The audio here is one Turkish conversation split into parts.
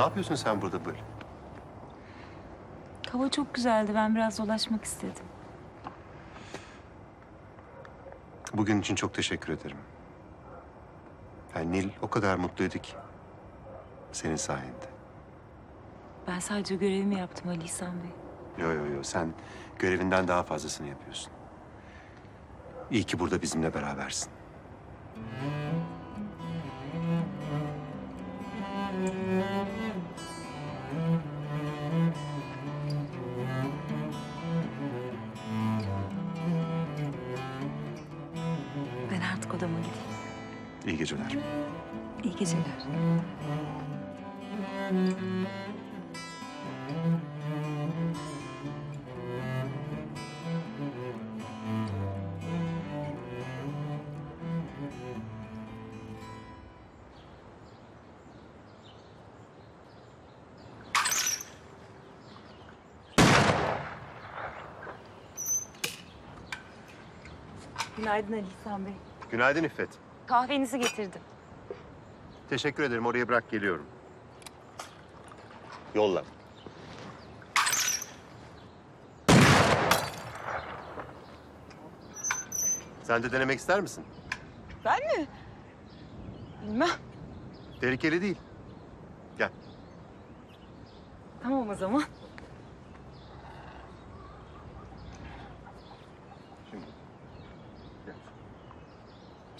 Ne yapıyorsun sen burada böyle? Hava çok güzeldi. Ben biraz dolaşmak istedim. Bugün için çok teşekkür ederim. Yani Nil o kadar mutluydu ki. Senin sayende. Ben sadece görevimi yaptım Ali İhsan Bey. Yo yo yo sen görevinden daha fazlasını yapıyorsun. İyi ki burada bizimle berabersin. Gideyim. İyi geceler. İyi geceler. Günaydın Ali İhsan Bey. Günaydın İffet. Kahvenizi getirdim. Teşekkür ederim. Oraya bırak geliyorum. Yolla. Sen de denemek ister misin? Ben mi? Bilmem. Tehlikeli değil. Gel. Tamam o zaman.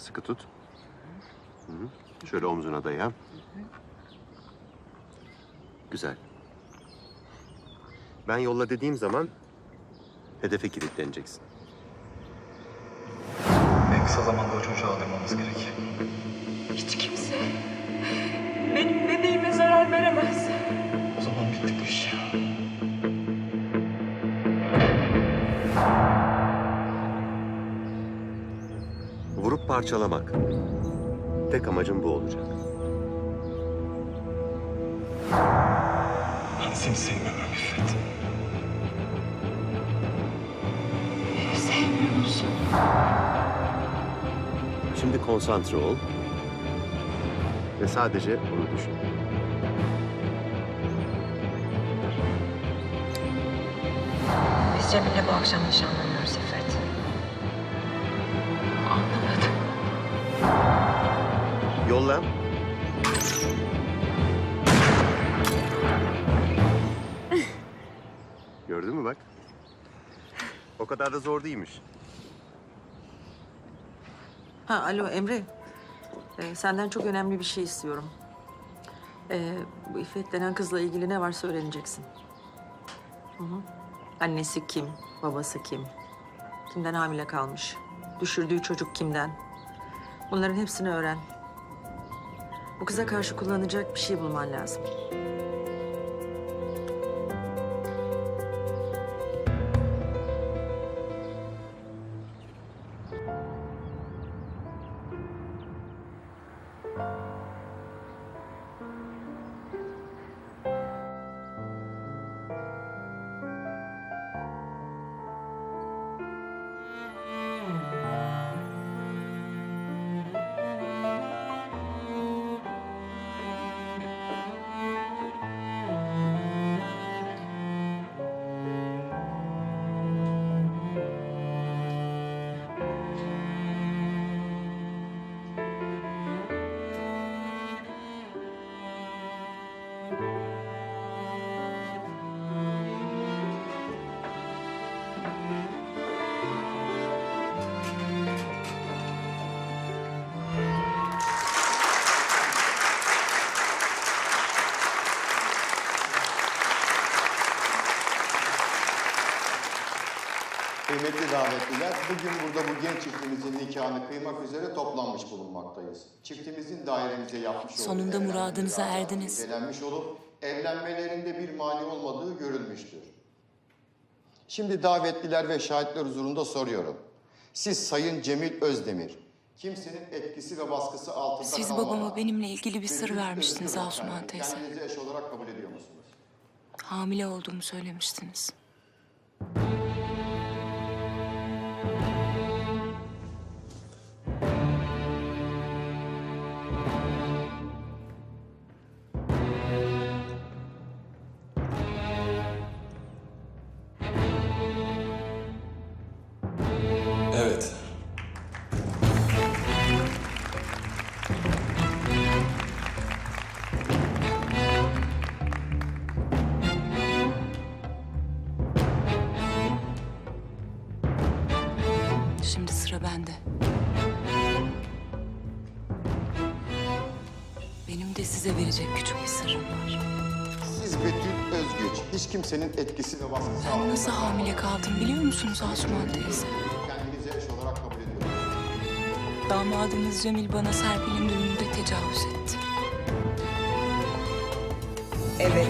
Sıkı tut. Hı hı. Şöyle omzuna daya. Güzel. Ben yolla dediğim zaman hedefe kilitleneceksin. En kısa zamanda o çocuğu aldırmamız gerek. Hiç kimse benim bebeğime zarar veremez. Parçalamak. Tek amacım bu olacak. Ben seni sevmiyorum İffet. Beni sevmiyor musun? Şimdi konsantre ol. Ve sadece onu düşün. Biz Cemil'le bu akşam nişanlanıyoruz Yolla. Gördün mü bak? O kadar da zor değilmiş. Ha, alo Emre. Ee, senden çok önemli bir şey istiyorum. Ee, bu İffet denen kızla ilgili ne varsa öğreneceksin. Hı hı. Annesi kim, babası kim, kimden hamile kalmış, düşürdüğü çocuk kimden. Bunların hepsini öğren. Bu kıza karşı kullanacak bir şey bulman lazım. Kıymetli davetliler, bugün burada bu genç çiftimizin nikahını kıymak üzere toplanmış bulunmaktayız. Çiftimizin dairemize yapmış olduğu Sonunda evlenme muradınıza erdiniz. incelenmiş olup evlenmelerinde bir mani olmadığı görülmüştür. Şimdi davetliler ve şahitler huzurunda soruyorum. Siz Sayın Cemil Özdemir, kimsenin etkisi ve baskısı altında Siz kalmadan, babama benimle ilgili bir sır birbirinizi vermiştiniz özgür Asuman teyze. Kendinizi eş olarak kabul ediyor musunuz? Hamile olduğumu söylemiştiniz. Sıra bende. Benim de size verecek küçük bir sırrım var. Siz Betül Özgüç, hiç kimsenin etkisi ve baskısı Ben altında nasıl hamile kaldım biliyor musunuz Asuman teyze? kendinizi eş olarak kabul ediyorum. Damadınız Cemil bana Serpil'in düğününde tecavüz etti. Evet.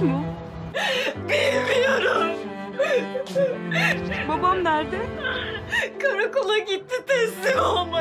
Mu? Bilmiyorum. Babam nerede? Karakola gitti teslim olmaya.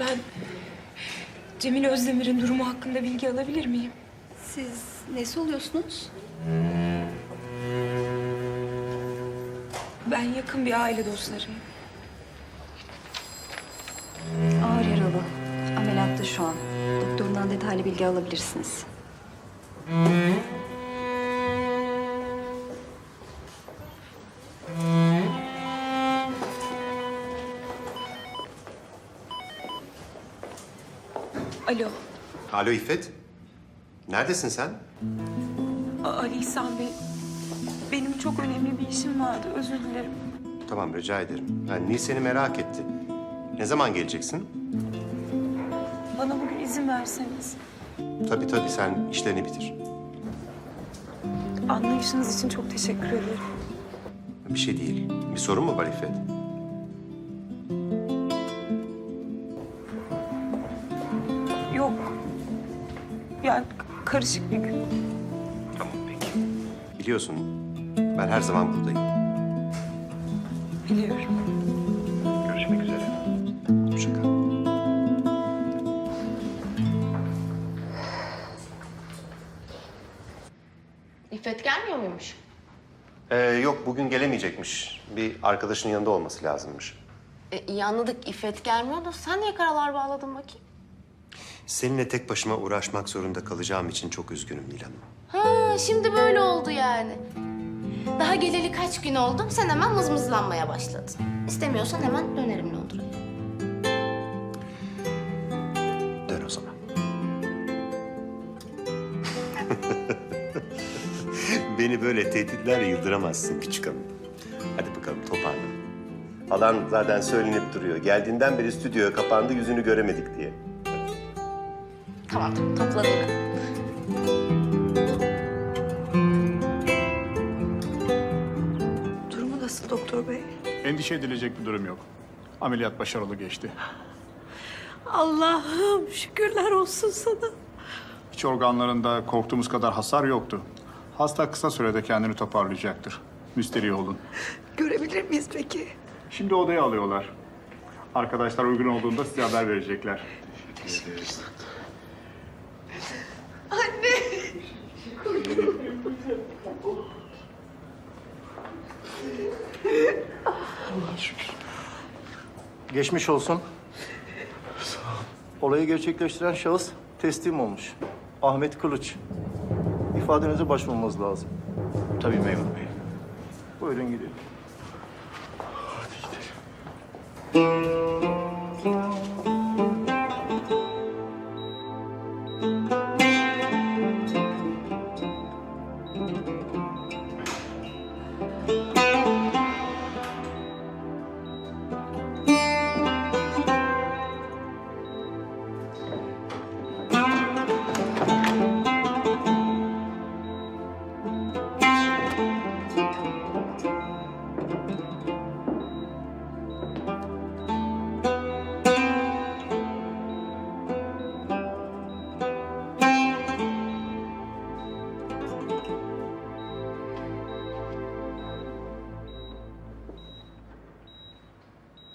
Ben Cemil Özdemir'in durumu hakkında bilgi alabilir miyim? Siz nesi oluyorsunuz? Ben yakın bir aile dostlarıyım. Ağır yaralı. Ameliyatta şu an. Doktorundan detaylı bilgi alabilirsiniz. Alo İffet. Neredesin sen? Ali İhsan Bey. Benim çok önemli bir işim vardı, özür dilerim. Tamam rica ederim. Yani Nil seni merak etti. Ne zaman geleceksin? Bana bugün izin verseniz. Tabii tabii sen işlerini bitir. Anlayışınız için çok teşekkür ederim. Bir şey değil. Bir sorun mu var İffet? Karışık bir gün. Tamam peki. Biliyorsun ben her zaman buradayım. Biliyorum. Görüşmek üzere. Hoşça kal. İffet gelmiyor muymuş? Ee, yok bugün gelemeyecekmiş. Bir arkadaşının yanında olması lazımmış. E, iyi anladık İffet gelmiyor da sen niye karalar bağladın bakayım? Seninle tek başıma uğraşmak zorunda kalacağım için çok üzgünüm Nil Hanım. Ha şimdi böyle oldu yani. Daha geleli kaç gün oldu sen hemen mızmızlanmaya başladın. İstemiyorsan hemen dönerim Londra'ya. Dön o zaman. Beni böyle tehditlerle yıldıramazsın küçük hanım. Hadi bakalım toparlan. Alan zaten söylenip duruyor. Geldiğinden beri stüdyoya kapandı yüzünü göremedik diye. Tamam ben. Durumu nasıl doktor bey? Endişe edilecek bir durum yok. Ameliyat başarılı geçti. Allah'ım şükürler olsun sana. İç organlarında korktuğumuz kadar hasar yoktu. Hasta kısa sürede kendini toparlayacaktır. Müsterih olun. Görebilir miyiz peki? Şimdi odaya alıyorlar. Arkadaşlar uygun olduğunda size haber verecekler. Geçmiş olsun. Olayı gerçekleştiren şahıs teslim olmuş. Ahmet Kılıç. İfadenize başvurmanız lazım. Tabii memur bey. Buyurun gidelim.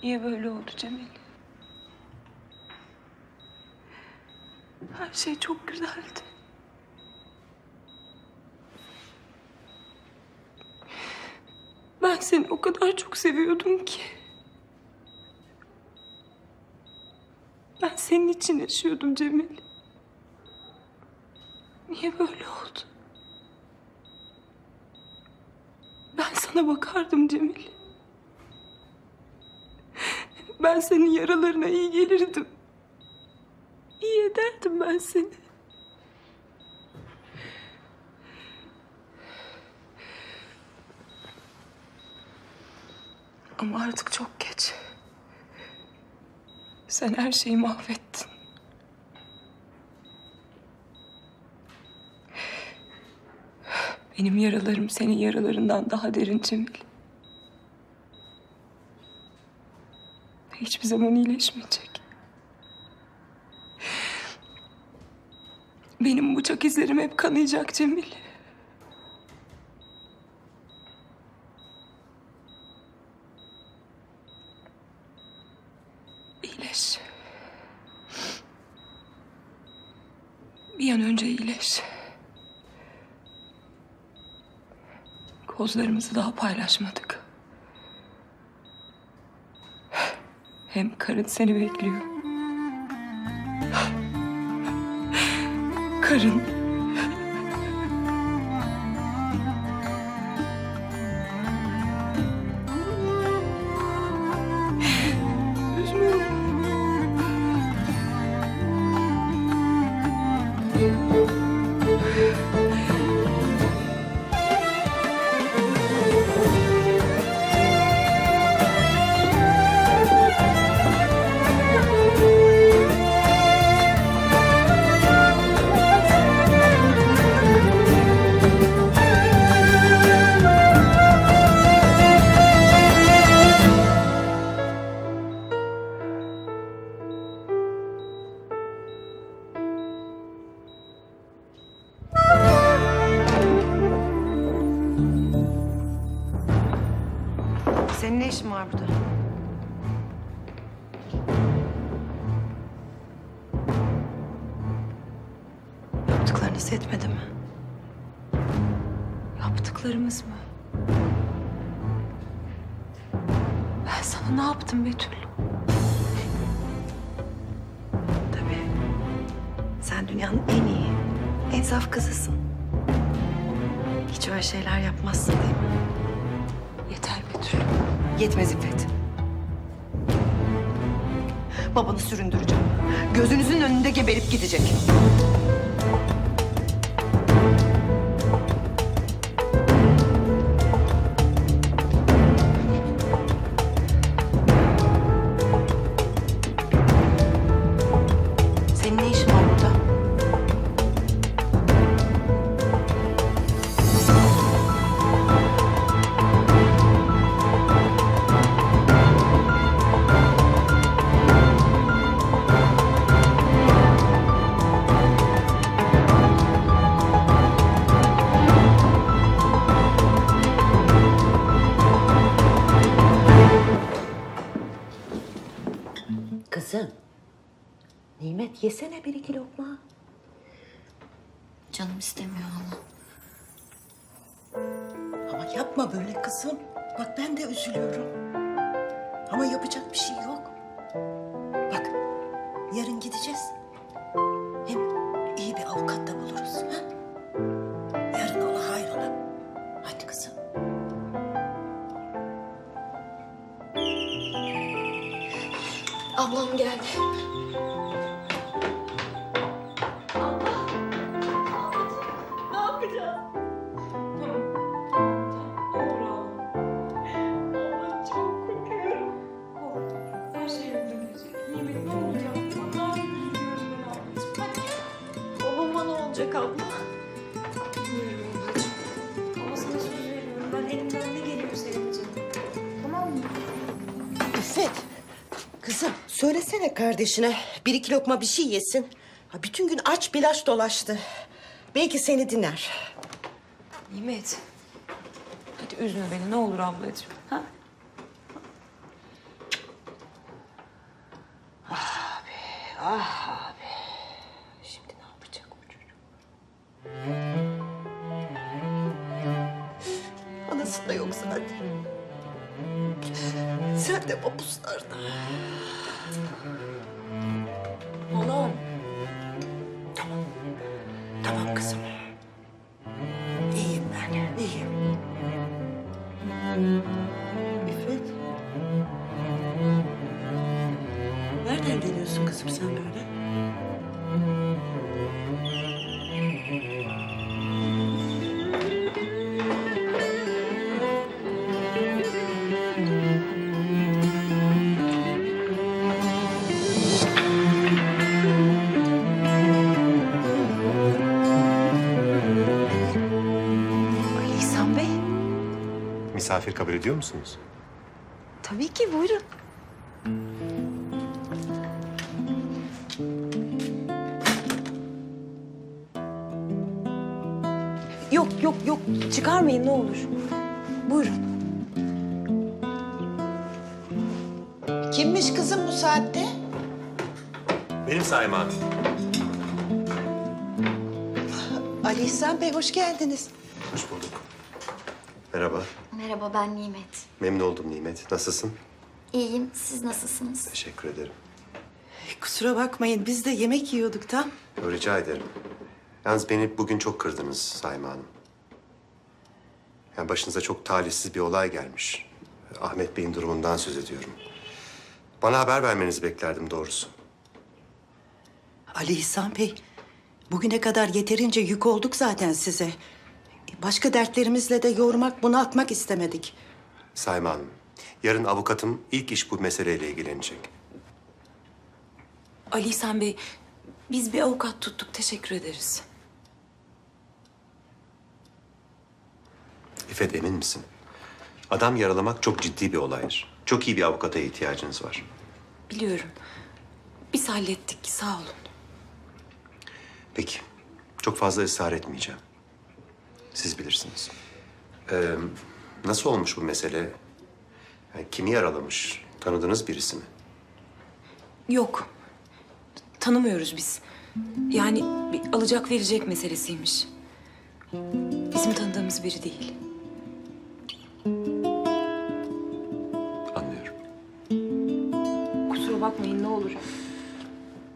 Niye böyle oldu Cemil? Her şey çok güzeldi. Ben seni o kadar çok seviyordum ki. Ben senin için yaşıyordum Cemil. Niye böyle oldu? Ben sana bakardım Cemil. Ben senin yaralarına iyi gelirdim. İyi ederdim ben seni. Ama artık çok geç. Sen her şeyi mahvettin. Benim yaralarım senin yaralarından daha derin Cemil. hiçbir zaman iyileşmeyecek. Benim bıçak izlerim hep kanayacak Cemil. İyileş. Bir an önce iyileş. Kozlarımızı daha paylaşmadık. Hem karın seni bekliyor. Karın. Yaptıklarımız mı? Ben sana ne yaptım Betül? Tabii. Sen dünyanın en iyi, en saf kızısın. Hiç öyle şeyler yapmazsın değil mi? Yeter Betül. Yetmez İffet. Babanı süründüreceğim. Gözünüzün önünde geberip gidecek. Nimet yesene bir iki lokma. Canım istemiyor hala. Ama yapma böyle kızım. Bak ben de üzülüyorum. Ama yapacak bir şey yok. Bak yarın gideceğiz. Hem iyi bir avukat da buluruz. Ha? Yarın ola hayrola. Hadi kızım. Ablam geldi. Olacak abla? Bilmiyorum ablacığım. Ama sana söz veriyorum. Ben elimden ne geliyor senin için. Tamam mı? İffet. Kızım söylesene kardeşine. Bir iki lokma bir şey yesin. Ha, bütün gün aç bilaç dolaştı. Belki seni dinler. Nimet. Hadi üzme beni ne olur ablacığım. Geliyorsun kızım sen böyle? Misafir kabul ediyor musunuz? Tabii ki buyurun. Çıkarmayın ne olur. Buyurun. Kimmiş kızım bu saatte? Benim Saim abi. Ali İhsan Bey hoş geldiniz. Hoş bulduk. Merhaba. Merhaba ben Nimet. Memnun oldum Nimet. Nasılsın? İyiyim. Siz nasılsınız? Teşekkür ederim. Kusura bakmayın biz de yemek yiyorduk tam. Rica ederim. Yalnız beni bugün çok kırdınız Sayma Hanım. Yani başınıza çok talihsiz bir olay gelmiş. Ahmet Bey'in durumundan söz ediyorum. Bana haber vermenizi beklerdim doğrusu. Ali İhsan Bey bugüne kadar yeterince yük olduk zaten size. Başka dertlerimizle de yormak, bunaltmak istemedik. Sayma Hanım, yarın avukatım ilk iş bu meseleyle ilgilenecek. Ali İhsan Bey, biz bir avukat tuttuk. Teşekkür ederiz. İffet emin misin? Adam yaralamak çok ciddi bir olaydır. Çok iyi bir avukata ihtiyacınız var. Biliyorum. Biz hallettik. Sağ olun. Peki. Çok fazla ısrar etmeyeceğim. Siz bilirsiniz. Ee, nasıl olmuş bu mesele? Yani kimi yaralamış? Tanıdığınız birisi mi? Yok. Tanımıyoruz biz. Yani bir alacak verecek meselesiymiş. Bizim tanıdığımız biri değil. Olur.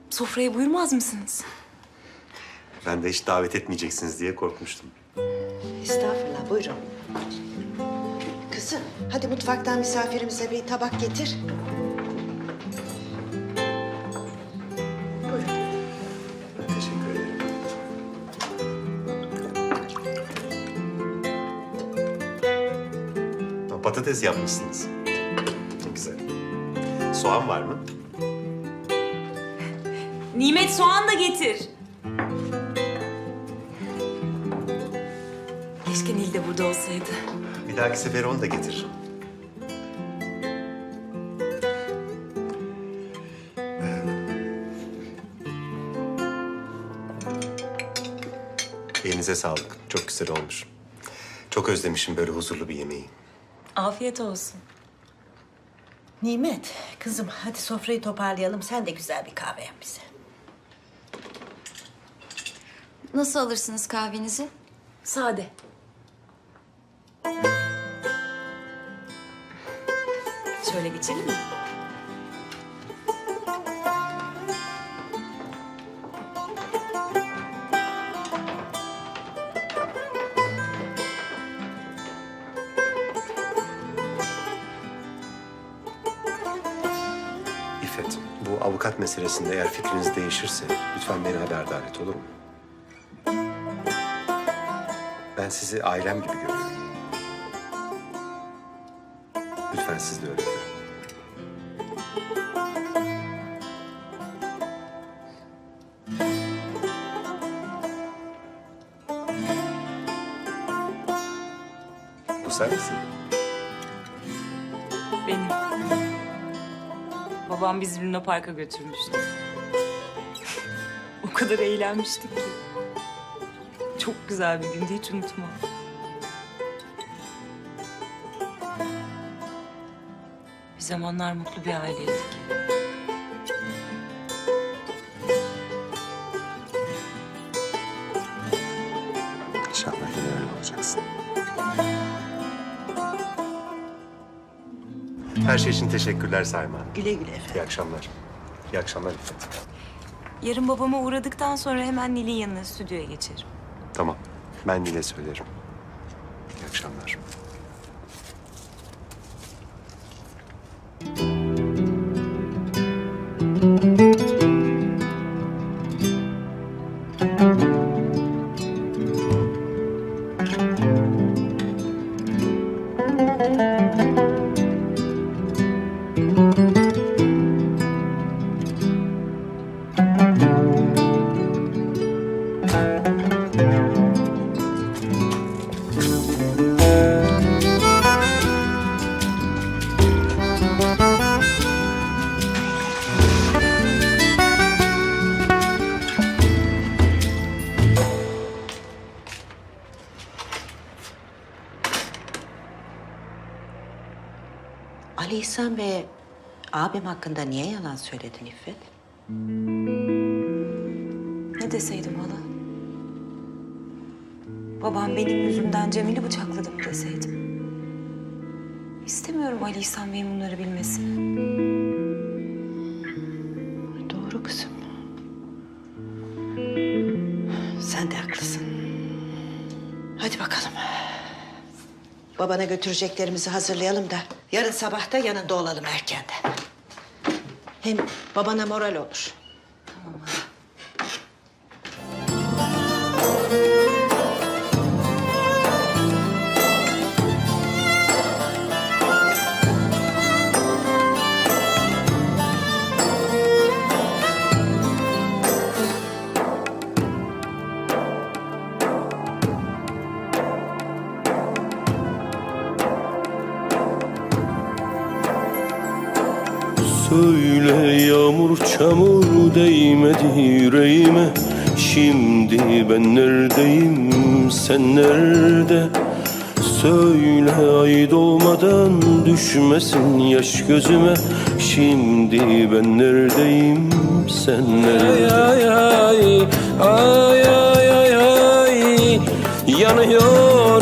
Sofraya buyurmaz mısınız? Ben de hiç davet etmeyeceksiniz diye korkmuştum. Estağfurullah buyurun. Kızım hadi mutfaktan misafirimize bir tabak getir. Teşekkür ederim. Ha, Patates yapmışsınız. Ne güzel. Soğan var mı? Nimet soğan da getir. Keşke Nil de burada olsaydı. Bir dahaki sefer onu da getir. Elinize sağlık. Çok güzel olmuş. Çok özlemişim böyle huzurlu bir yemeği. Afiyet olsun. Nimet kızım hadi sofrayı toparlayalım. Sen de güzel bir kahve yap bize. Nasıl alırsınız kahvenizi? Sade. Şöyle geçelim mi? İffet, bu avukat meselesinde eğer fikriniz değişirse lütfen beni haberdar et olur mu? Ben sizi ailem gibi görüyorum. Lütfen siz de öyle görün. Bu sen misin? Benim. Babam bizi Luna Park'a götürmüştü. o kadar eğlenmiştik ki. Çok güzel bir gündü, hiç unutmam. Bir zamanlar mutlu bir aileydik. İnşallah yine öyle olacaksın. Her şey için teşekkürler Sayma Hanım. Güle güle efendim. İyi akşamlar. İyi akşamlar İffet. Yarın babama uğradıktan sonra hemen Nil'in yanına stüdyoya geçerim. Tamam. Ben Nil'e söylerim. İyi akşamlar. İhsan Bey abim hakkında niye yalan söyledin İffet? Ne deseydim hala? babam benim yüzümden Cemil'i bıçakladı mı deseydim. İstemiyorum Ali İhsan Bey'in bunları bilmesini. Doğru kızım. Sen de haklısın. Hadi bakalım. Babana götüreceklerimizi hazırlayalım da yarın sabah da yanında olalım erkenden. Hem babana moral olur. Söyle Şimdi ben neredeyim? Sen nerede? Söyle ay doğmadan düşmesin yaş gözüme. Şimdi ben neredeyim? Sen nerede? Ay ay ay ay ay ay. Yanıyor